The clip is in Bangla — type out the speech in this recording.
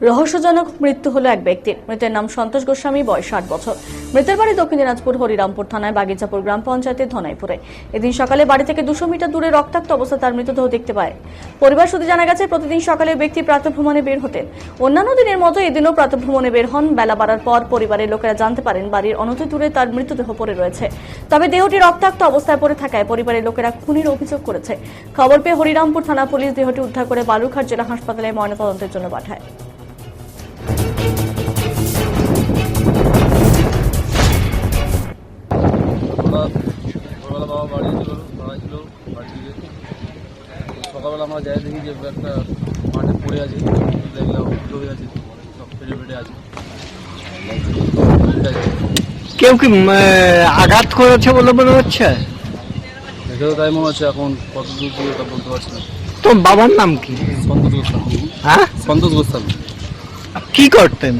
রহস্যজনক মৃত্যু হলো এক ব্যক্তির। মৃতের নাম সন্তোষ গোস্বামী, বয়স ষাট বছর। মৃতের বাড়ি দক্ষিণ দিনাজপুর, হরিরামপুর থানায় বাগিচাপুর গ্রাম পঞ্চায়েতের ধনাইপুরে। এদিন সকালে বাড়ি থেকে দুশো মিটার দূরে রক্তাক্ত অবস্থা তার মৃতদেহ দেখতে পায়। পরিবার সূত্রে জানা গেছে, প্রতিদিন সকালে ব্যক্তি প্রাতভ্রমণে বের হতেন অন্যান্য দিনের মতো এদিনও প্রাতভ্রমণে বের হন। বেলা বাড়ার পর পরিবারের লোকেরা জানতে পারেন, বাড়ির অনতি দূরে তার মৃতদেহ পড়ে রয়েছে। তবে দেহটি রক্তাক্ত অবস্থায় পড়ে থাকায় পরিবারের লোকেরা খুনির অভিযোগ করেছে। খবর পেয়ে হরিরামপুর থানা পুলিশ দেহটি উদ্ধার করে বালুরঘাট জেলা হাসপাতালে ময়নাতদন্তের জন্য পাঠায়। সকালবেলা বাবা বাড়ি ছিল ভাড়া ছিল বাড়ি থেকে সকালবেলা আমরা যাই দেখি যে একটা মাঠে পড়ে আছে দেখলাম হয়ে আছে সব ফেটে ফেটে আছে। কেউ কি আঘাত করেছে বলে মনে হচ্ছে? তাই মনে হচ্ছে এখন কত দূর বলতে পারছি না। তোর বাবার নাম কি? সন্তোষ গোস্বামী। হ্যাঁ? সন্তোষ গোস্বামী। কি করতেন?